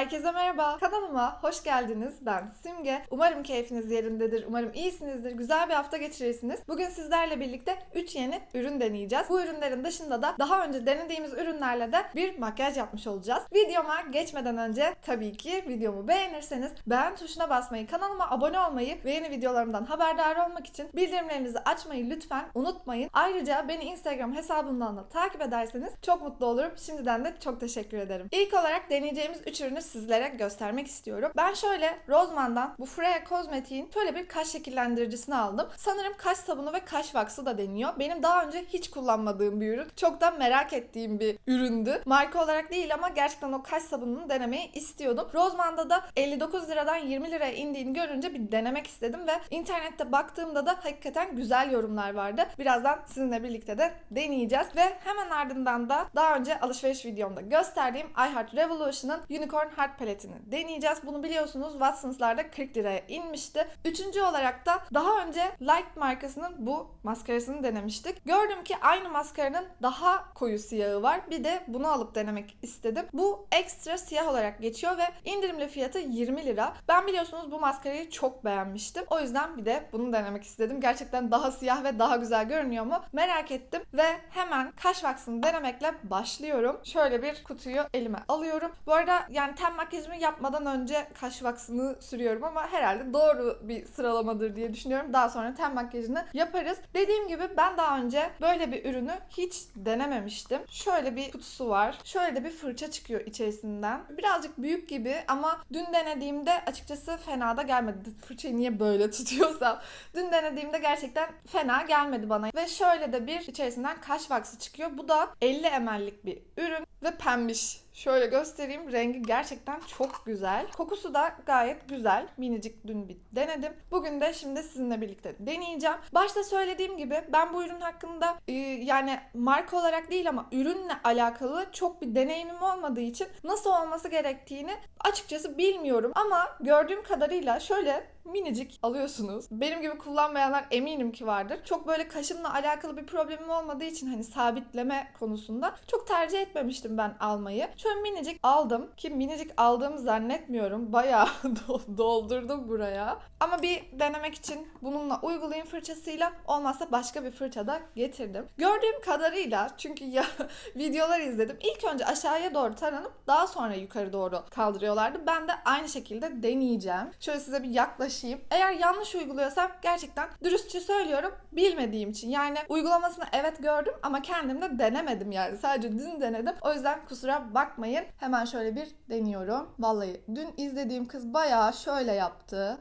Herkese merhaba. Kanalıma hoş geldiniz. Ben Simge. Umarım keyfiniz yerindedir. Umarım iyisinizdir. Güzel bir hafta geçirirsiniz. Bugün sizlerle birlikte 3 yeni ürün deneyeceğiz. Bu ürünlerin dışında da daha önce denediğimiz ürünlerle de bir makyaj yapmış olacağız. Videoma geçmeden önce tabii ki videomu beğenirseniz beğen tuşuna basmayı, kanalıma abone olmayı ve yeni videolarımdan haberdar olmak için bildirimlerinizi açmayı lütfen unutmayın. Ayrıca beni Instagram hesabımdan da takip ederseniz çok mutlu olurum. Şimdiden de çok teşekkür ederim. İlk olarak deneyeceğimiz 3 ürünü sizlere göstermek istiyorum. Ben şöyle Roseman'dan bu Freya Kozmetik'in şöyle bir kaş şekillendiricisini aldım. Sanırım kaş sabunu ve kaş vaksı da deniyor. Benim daha önce hiç kullanmadığım bir ürün. Çok da merak ettiğim bir üründü. Marka olarak değil ama gerçekten o kaş sabununu denemeyi istiyordum. Roseman'da da 59 liradan 20 liraya indiğini görünce bir denemek istedim ve internette baktığımda da hakikaten güzel yorumlar vardı. Birazdan sizinle birlikte de deneyeceğiz ve hemen ardından da daha önce alışveriş videomda gösterdiğim iHeart Revolution'ın Unicorn Heart Paletini deneyeceğiz. Bunu biliyorsunuz Watsons'larda 40 liraya inmişti. Üçüncü olarak da daha önce Light markasının bu maskarasını denemiştik. Gördüm ki aynı maskaranın daha koyu siyahı var. Bir de bunu alıp denemek istedim. Bu ekstra siyah olarak geçiyor ve indirimli fiyatı 20 lira. Ben biliyorsunuz bu maskarayı çok beğenmiştim. O yüzden bir de bunu denemek istedim. Gerçekten daha siyah ve daha güzel görünüyor mu? Merak ettim ve hemen kaş vaksını denemekle başlıyorum. Şöyle bir kutuyu elime alıyorum. Bu arada yani ten makyajımı yapmadan önce kaş vaksını sürüyorum ama herhalde doğru bir sıralamadır diye düşünüyorum. Daha sonra ten makyajını yaparız. Dediğim gibi ben daha önce böyle bir ürünü hiç denememiştim. Şöyle bir kutusu var. Şöyle de bir fırça çıkıyor içerisinden. Birazcık büyük gibi ama dün denediğimde açıkçası fena da gelmedi. Fırçayı niye böyle tutuyorsam. Dün denediğimde gerçekten fena gelmedi bana. Ve şöyle de bir içerisinden kaş vaksı çıkıyor. Bu da 50 ml'lik bir ürün ve pembiş. Şöyle göstereyim. Rengi gerçekten çok güzel. Kokusu da gayet güzel. Minicik dün bir denedim. Bugün de şimdi sizinle birlikte deneyeceğim. Başta söylediğim gibi ben bu ürün hakkında e, yani marka olarak değil ama ürünle alakalı çok bir deneyimim olmadığı için nasıl olması gerektiğini açıkçası bilmiyorum. Ama gördüğüm kadarıyla şöyle minicik alıyorsunuz. Benim gibi kullanmayanlar eminim ki vardır. Çok böyle kaşımla alakalı bir problemim olmadığı için hani sabitleme konusunda çok tercih etmemiştim ben almayı. Şöyle minicik aldım ki minicik aldığımı zannetmiyorum. Bayağı do- doldurdum buraya. Ama bir denemek için bununla uygulayayım fırçasıyla olmazsa başka bir fırça da getirdim. Gördüğüm kadarıyla çünkü ya videolar izledim. İlk önce aşağıya doğru taranıp daha sonra yukarı doğru kaldırıyorlardı. Ben de aynı şekilde deneyeceğim. Şöyle size bir yaklaşayım. Eğer yanlış uyguluyorsam gerçekten dürüstçe söylüyorum bilmediğim için. Yani uygulamasını evet gördüm ama kendim de denemedim yani. Sadece dün denedim. O yüzden kusura bakmayın. Hemen şöyle bir deniyorum. Vallahi dün izlediğim kız bayağı şöyle yaptı.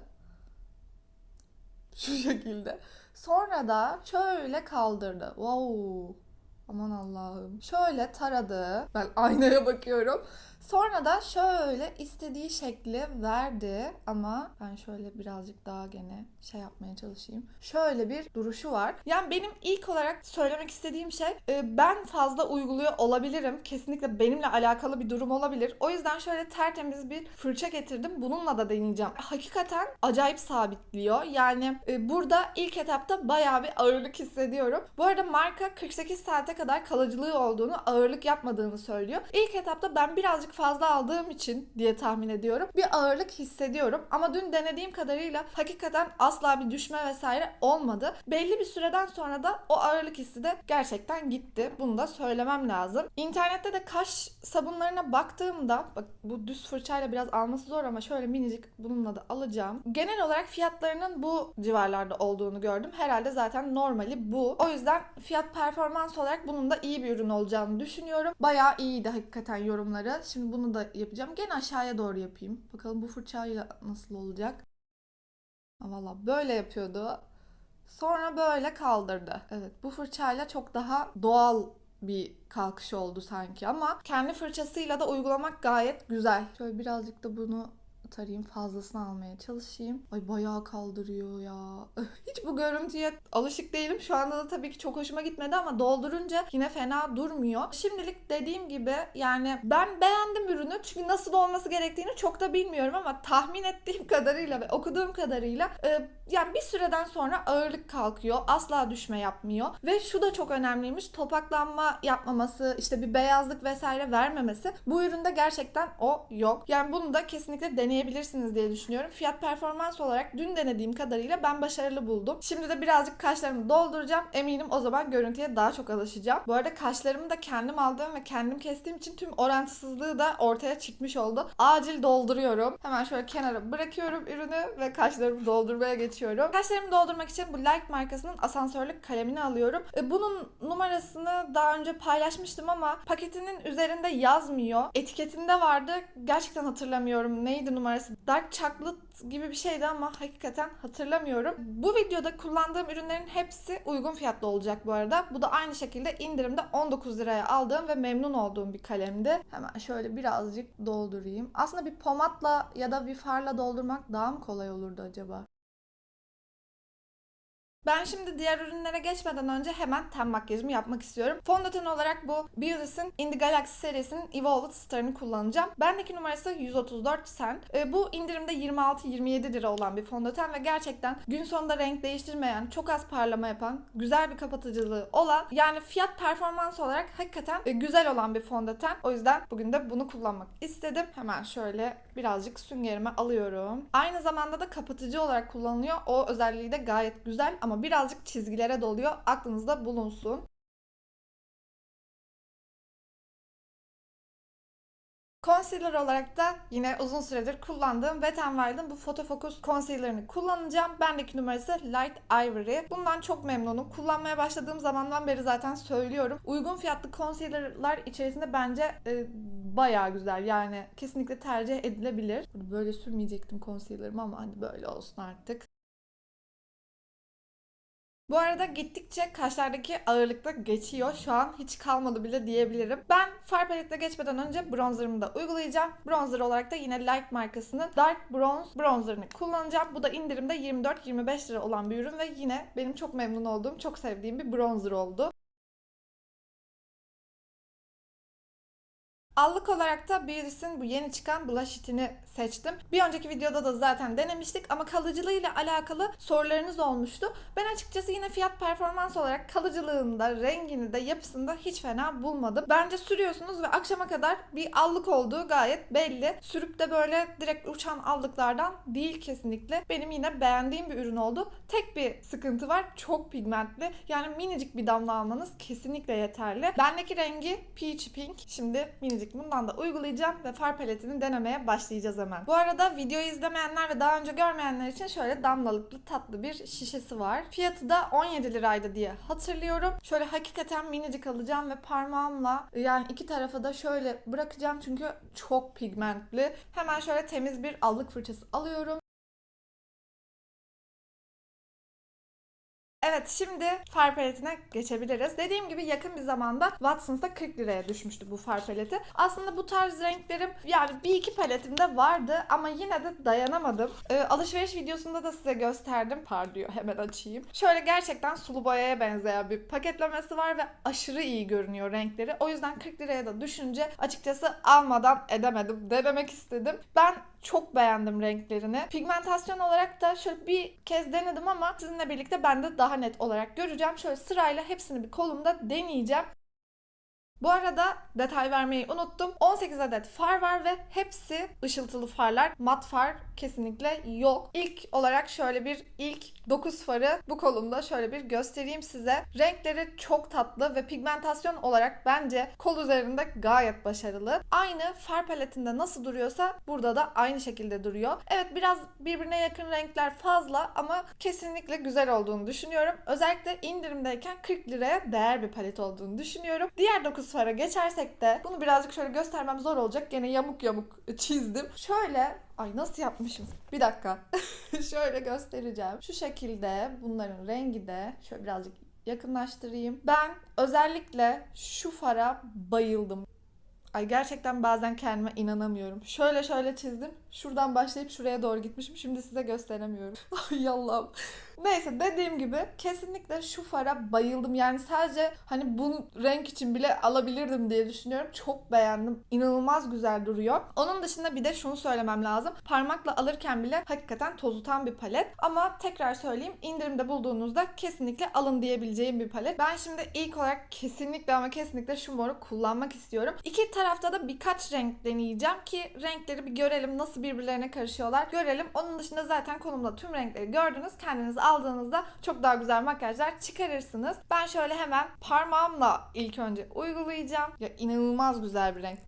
Şu şekilde. Sonra da şöyle kaldırdı. Wow. Aman Allah'ım. Şöyle taradı. Ben aynaya bakıyorum. Sonra da şöyle istediği şekli verdi ama ben şöyle birazcık daha gene şey yapmaya çalışayım. Şöyle bir duruşu var. Yani benim ilk olarak söylemek istediğim şey e, ben fazla uyguluyor olabilirim. Kesinlikle benimle alakalı bir durum olabilir. O yüzden şöyle tertemiz bir fırça getirdim. Bununla da deneyeceğim. Hakikaten acayip sabitliyor. Yani e, burada ilk etapta bayağı bir ağırlık hissediyorum. Bu arada marka 48 saate kadar kalıcılığı olduğunu, ağırlık yapmadığını söylüyor. İlk etapta ben birazcık fazla aldığım için diye tahmin ediyorum. Bir ağırlık hissediyorum ama dün denediğim kadarıyla hakikaten asla bir düşme vesaire olmadı. Belli bir süreden sonra da o ağırlık hissi de gerçekten gitti. Bunu da söylemem lazım. İnternette de kaş sabunlarına baktığımda bak bu düz fırçayla biraz alması zor ama şöyle minicik bununla da alacağım. Genel olarak fiyatlarının bu civarlarda olduğunu gördüm. Herhalde zaten normali bu. O yüzden fiyat performans olarak bunun da iyi bir ürün olacağını düşünüyorum. Bayağı iyiydi hakikaten yorumları. Şimdi bunu da yapacağım. Gene aşağıya doğru yapayım. Bakalım bu fırçayla nasıl olacak. Valla böyle yapıyordu. Sonra böyle kaldırdı. Evet bu fırçayla çok daha doğal bir kalkış oldu sanki ama kendi fırçasıyla da uygulamak gayet güzel. Şöyle birazcık da bunu tarayayım fazlasını almaya çalışayım. Ay bayağı kaldırıyor ya. Hiç bu görüntüye alışık değilim. Şu anda da tabii ki çok hoşuma gitmedi ama doldurunca yine fena durmuyor. Şimdilik dediğim gibi yani ben beğendim ürünü. Çünkü nasıl olması gerektiğini çok da bilmiyorum ama tahmin ettiğim kadarıyla ve okuduğum kadarıyla e, yani bir süreden sonra ağırlık kalkıyor. Asla düşme yapmıyor. Ve şu da çok önemliymiş. Topaklanma yapmaması, işte bir beyazlık vesaire vermemesi. Bu üründe gerçekten o yok. Yani bunu da kesinlikle deneyebilirsiniz diye düşünüyorum. Fiyat performans olarak dün denediğim kadarıyla ben başarılı buldum. Şimdi de birazcık kaşlarımı dolduracağım. Eminim o zaman görüntüye daha çok alışacağım. Bu arada kaşlarımı da kendim aldığım ve kendim kestiğim için tüm orantısızlığı da ortaya çıkmış oldu. Acil dolduruyorum. Hemen şöyle kenara bırakıyorum ürünü ve kaşlarımı doldurmaya geçiyorum. Kaşlarımı doldurmak için bu Like markasının asansörlük kalemini alıyorum. E, Bunun numarasını daha önce paylaşmıştım ama paketinin üzerinde yazmıyor. Etiketinde vardı. Gerçekten hatırlamıyorum. Neydi numarası? Dark Chocolate gibi bir şeydi ama hakikaten hatırlamıyorum. Bu videoda kullandığım ürünlerin hepsi uygun fiyatlı olacak bu arada. Bu da aynı şekilde indirimde 19 liraya aldığım ve memnun olduğum bir kalemdi. Hemen şöyle birazcık doldurayım. Aslında bir pomatla ya da bir farla doldurmak daha mı kolay olurdu acaba? Ben şimdi diğer ürünlere geçmeden önce hemen ten makyajımı yapmak istiyorum. Fondöten olarak bu Beauty's'in In the Galaxy serisinin Evolved Star'ını kullanacağım. Bendeki numarası 134 cent. E, bu indirimde 26-27 lira olan bir fondöten ve gerçekten gün sonunda renk değiştirmeyen, çok az parlama yapan, güzel bir kapatıcılığı olan yani fiyat performans olarak hakikaten e, güzel olan bir fondöten. O yüzden bugün de bunu kullanmak istedim. Hemen şöyle birazcık süngerime alıyorum. Aynı zamanda da kapatıcı olarak kullanılıyor. O özelliği de gayet güzel ama birazcık çizgilere doluyor. Aklınızda bulunsun. Concealer olarak da yine uzun süredir kullandığım Wet n Wild'ın bu Photo Focus Concealer'ını kullanacağım. Bendeki numarası Light Ivory. Bundan çok memnunum. Kullanmaya başladığım zamandan beri zaten söylüyorum. Uygun fiyatlı concealer'lar içerisinde bence e, bayağı güzel. Yani kesinlikle tercih edilebilir. Böyle sürmeyecektim concealer'ımı ama hadi böyle olsun artık. Bu arada gittikçe kaşlardaki ağırlık da geçiyor. Şu an hiç kalmadı bile diyebilirim. Ben far paletle geçmeden önce bronzerımı da uygulayacağım. Bronzer olarak da yine Light markasının Dark Bronze bronzerını kullanacağım. Bu da indirimde 24-25 lira olan bir ürün ve yine benim çok memnun olduğum, çok sevdiğim bir bronzer oldu. Allık olarak da Beauty's'in bu yeni çıkan Blush It'ini seçtim. Bir önceki videoda da zaten denemiştik ama kalıcılığıyla alakalı sorularınız olmuştu. Ben açıkçası yine fiyat performans olarak kalıcılığında, rengini de yapısında hiç fena bulmadım. Bence sürüyorsunuz ve akşama kadar bir allık olduğu gayet belli. Sürüp de böyle direkt uçan allıklardan değil kesinlikle. Benim yine beğendiğim bir ürün oldu. Tek bir sıkıntı var. Çok pigmentli. Yani minicik bir damla almanız kesinlikle yeterli. Bendeki rengi Peach Pink. Şimdi minicik bundan da uygulayacağım ve far paletini denemeye başlayacağız hemen. Bu arada videoyu izlemeyenler ve daha önce görmeyenler için şöyle damlalıklı tatlı bir şişesi var. Fiyatı da 17 liraydı diye hatırlıyorum. Şöyle hakikaten minicik alacağım ve parmağımla yani iki tarafa da şöyle bırakacağım çünkü çok pigmentli. Hemen şöyle temiz bir allık fırçası alıyorum. Evet şimdi far paletine geçebiliriz. Dediğim gibi yakın bir zamanda Watsons'ta 40 liraya düşmüştü bu far paleti. Aslında bu tarz renklerim yani bir iki paletimde vardı ama yine de dayanamadım. Ee, alışveriş videosunda da size gösterdim. Par diyor hemen açayım. Şöyle gerçekten sulu boyaya benzeyen bir paketlemesi var ve aşırı iyi görünüyor renkleri. O yüzden 40 liraya da düşünce açıkçası almadan edemedim. Denemek istedim. Ben çok beğendim renklerini. Pigmentasyon olarak da şöyle bir kez denedim ama sizinle birlikte ben de daha net olarak göreceğim. Şöyle sırayla hepsini bir kolumda deneyeceğim. Bu arada detay vermeyi unuttum. 18 adet far var ve hepsi ışıltılı farlar. Mat far kesinlikle yok. İlk olarak şöyle bir ilk 9 farı bu kolumda şöyle bir göstereyim size. Renkleri çok tatlı ve pigmentasyon olarak bence kol üzerinde gayet başarılı. Aynı far paletinde nasıl duruyorsa burada da aynı şekilde duruyor. Evet biraz birbirine yakın renkler fazla ama kesinlikle güzel olduğunu düşünüyorum. Özellikle indirimdeyken 40 liraya değer bir palet olduğunu düşünüyorum. Diğer 9 fara geçersek de bunu birazcık şöyle göstermem zor olacak. Gene yamuk yamuk çizdim. Şöyle Ay nasıl yapmışım? Bir dakika. şöyle göstereceğim. Şu şekilde bunların rengi de şöyle birazcık yakınlaştırayım. Ben özellikle şu fara bayıldım. Ay gerçekten bazen kendime inanamıyorum. Şöyle şöyle çizdim. Şuradan başlayıp şuraya doğru gitmişim. Şimdi size gösteremiyorum. Ay Allah'ım. Neyse dediğim gibi kesinlikle şu fara bayıldım. Yani sadece hani bu renk için bile alabilirdim diye düşünüyorum. Çok beğendim. İnanılmaz güzel duruyor. Onun dışında bir de şunu söylemem lazım. Parmakla alırken bile hakikaten tozutan bir palet. Ama tekrar söyleyeyim indirimde bulduğunuzda kesinlikle alın diyebileceğim bir palet. Ben şimdi ilk olarak kesinlikle ama kesinlikle şu moru kullanmak istiyorum. İki tarafta da birkaç renk deneyeceğim ki renkleri bir görelim nasıl birbirlerine karışıyorlar görelim. Onun dışında zaten konumda tüm renkleri gördünüz. Kendiniz aldığınızda çok daha güzel makyajlar çıkarırsınız. Ben şöyle hemen parmağımla ilk önce uygulayacağım. Ya inanılmaz güzel bir renk.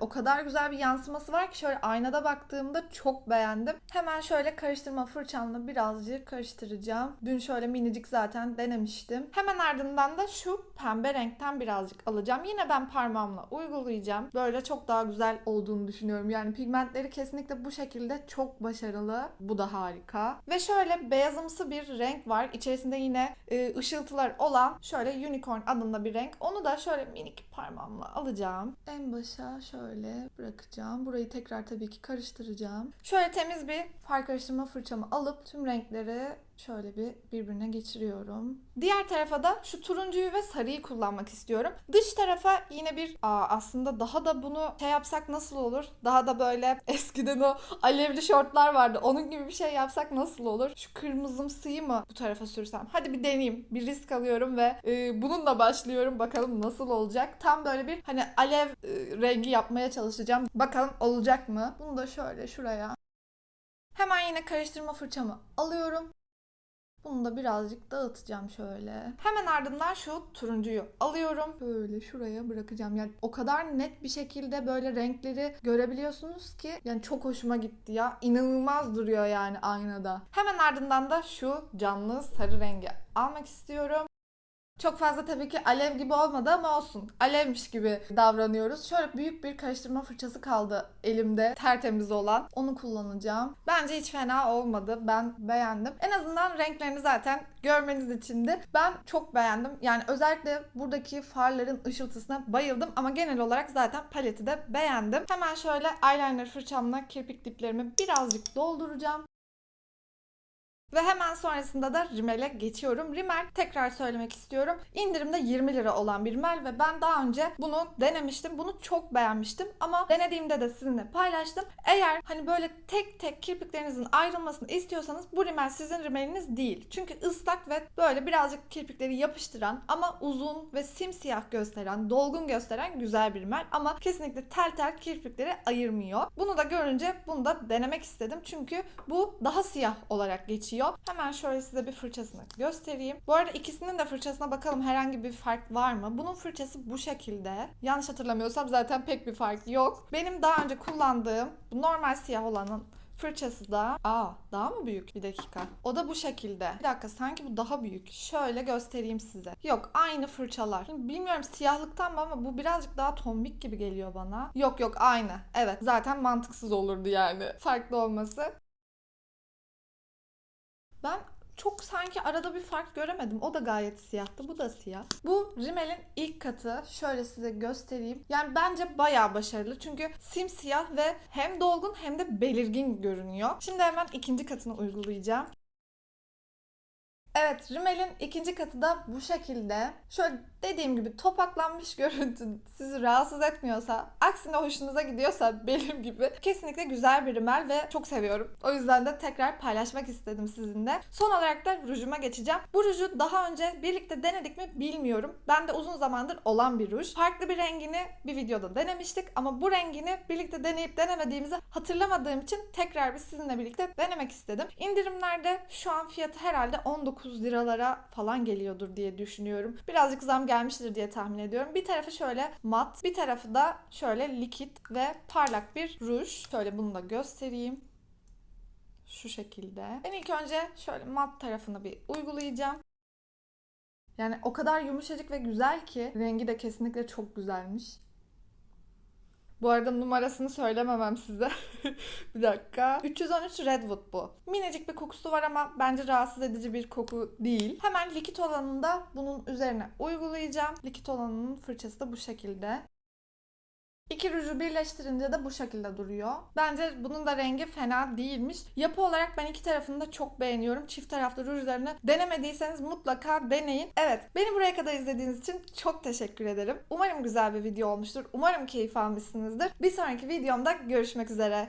O kadar güzel bir yansıması var ki şöyle aynada baktığımda çok beğendim. Hemen şöyle karıştırma fırçamla birazcık karıştıracağım. Dün şöyle minicik zaten denemiştim. Hemen ardından da şu pembe renkten birazcık alacağım. Yine ben parmağımla uygulayacağım. Böyle çok daha güzel olduğunu düşünüyorum. Yani pigmentleri kesinlikle bu şekilde çok başarılı. Bu da harika. Ve şöyle beyazımsı bir renk var. İçerisinde yine e, ışıltılar olan şöyle unicorn adında bir renk. Onu da şöyle minik parmağımla alacağım. En başa şöyle bırakacağım. Burayı tekrar tabii ki karıştıracağım. Şöyle temiz bir far karıştırma fırçamı alıp tüm renkleri şöyle bir birbirine geçiriyorum. Diğer tarafa da şu turuncuyu ve sarıyı kullanmak istiyorum. Dış tarafa yine bir aa, aslında daha da bunu şey yapsak nasıl olur? Daha da böyle eskiden o alevli şortlar vardı. Onun gibi bir şey yapsak nasıl olur? Şu kırmızımsıyı mı bu tarafa sürsem? Hadi bir deneyeyim. Bir risk alıyorum ve e, bununla başlıyorum. Bakalım nasıl olacak? Tam böyle bir hani alev e, rengi yapmaya çalışacağım. Bakalım olacak mı? Bunu da şöyle şuraya. Hemen yine karıştırma fırçamı alıyorum. Bunu da birazcık dağıtacağım şöyle. Hemen ardından şu turuncuyu alıyorum. Böyle şuraya bırakacağım. Yani o kadar net bir şekilde böyle renkleri görebiliyorsunuz ki yani çok hoşuma gitti ya. İnanılmaz duruyor yani aynada. Hemen ardından da şu canlı sarı rengi almak istiyorum. Çok fazla tabii ki alev gibi olmadı ama olsun. Alevmiş gibi davranıyoruz. Şöyle büyük bir karıştırma fırçası kaldı elimde. Tertemiz olan. Onu kullanacağım. Bence hiç fena olmadı. Ben beğendim. En azından renklerini zaten görmeniz içindi. Ben çok beğendim. Yani özellikle buradaki farların ışıltısına bayıldım. Ama genel olarak zaten paleti de beğendim. Hemen şöyle eyeliner fırçamla kirpik diplerimi birazcık dolduracağım. Ve hemen sonrasında da rimele geçiyorum. Rimel tekrar söylemek istiyorum. İndirimde 20 lira olan bir rimel ve ben daha önce bunu denemiştim. Bunu çok beğenmiştim ama denediğimde de sizinle paylaştım. Eğer hani böyle tek tek kirpiklerinizin ayrılmasını istiyorsanız bu rimel sizin rimeliniz değil. Çünkü ıslak ve böyle birazcık kirpikleri yapıştıran ama uzun ve simsiyah gösteren, dolgun gösteren güzel bir rimel ama kesinlikle tel tel kirpikleri ayırmıyor. Bunu da görünce bunu da denemek istedim. Çünkü bu daha siyah olarak geçiyor. Hemen şöyle size bir fırçasını göstereyim. Bu arada ikisinin de fırçasına bakalım herhangi bir fark var mı? Bunun fırçası bu şekilde. Yanlış hatırlamıyorsam zaten pek bir fark yok. Benim daha önce kullandığım bu normal siyah olanın fırçası da aa daha mı büyük? Bir dakika. O da bu şekilde. Bir dakika sanki bu daha büyük. Şöyle göstereyim size. Yok aynı fırçalar. Şimdi bilmiyorum siyahlıktan mı ama bu birazcık daha tombik gibi geliyor bana. Yok yok aynı. Evet zaten mantıksız olurdu yani. Farklı olması. Ben çok sanki arada bir fark göremedim. O da gayet siyahtı. Bu da siyah. Bu rimelin ilk katı. Şöyle size göstereyim. Yani bence bayağı başarılı. Çünkü simsiyah ve hem dolgun hem de belirgin görünüyor. Şimdi hemen ikinci katını uygulayacağım. Evet, rimelin ikinci katı da bu şekilde. Şöyle dediğim gibi topaklanmış görüntü sizi rahatsız etmiyorsa, aksine hoşunuza gidiyorsa benim gibi kesinlikle güzel bir rimel ve çok seviyorum. O yüzden de tekrar paylaşmak istedim sizinle. Son olarak da rujuma geçeceğim. Bu ruju daha önce birlikte denedik mi bilmiyorum. Ben de uzun zamandır olan bir ruj. Farklı bir rengini bir videoda denemiştik ama bu rengini birlikte deneyip denemediğimizi hatırlamadığım için tekrar bir sizinle birlikte denemek istedim. İndirimlerde şu an fiyatı herhalde 19 liralara falan geliyordur diye düşünüyorum. Birazcık zam gelmiştir diye tahmin ediyorum. Bir tarafı şöyle mat, bir tarafı da şöyle likit ve parlak bir ruj. Şöyle bunu da göstereyim. Şu şekilde. Ben ilk önce şöyle mat tarafını bir uygulayacağım. Yani o kadar yumuşacık ve güzel ki rengi de kesinlikle çok güzelmiş. Bu arada numarasını söylememem size. bir dakika. 313 Redwood bu. Minicik bir kokusu var ama bence rahatsız edici bir koku değil. Hemen likit olanını da bunun üzerine uygulayacağım. Likit olanının fırçası da bu şekilde. İki ruju birleştirince de bu şekilde duruyor. Bence bunun da rengi fena değilmiş. Yapı olarak ben iki tarafını da çok beğeniyorum. Çift taraflı rujlarını denemediyseniz mutlaka deneyin. Evet, beni buraya kadar izlediğiniz için çok teşekkür ederim. Umarım güzel bir video olmuştur. Umarım keyif almışsınızdır. Bir sonraki videomda görüşmek üzere.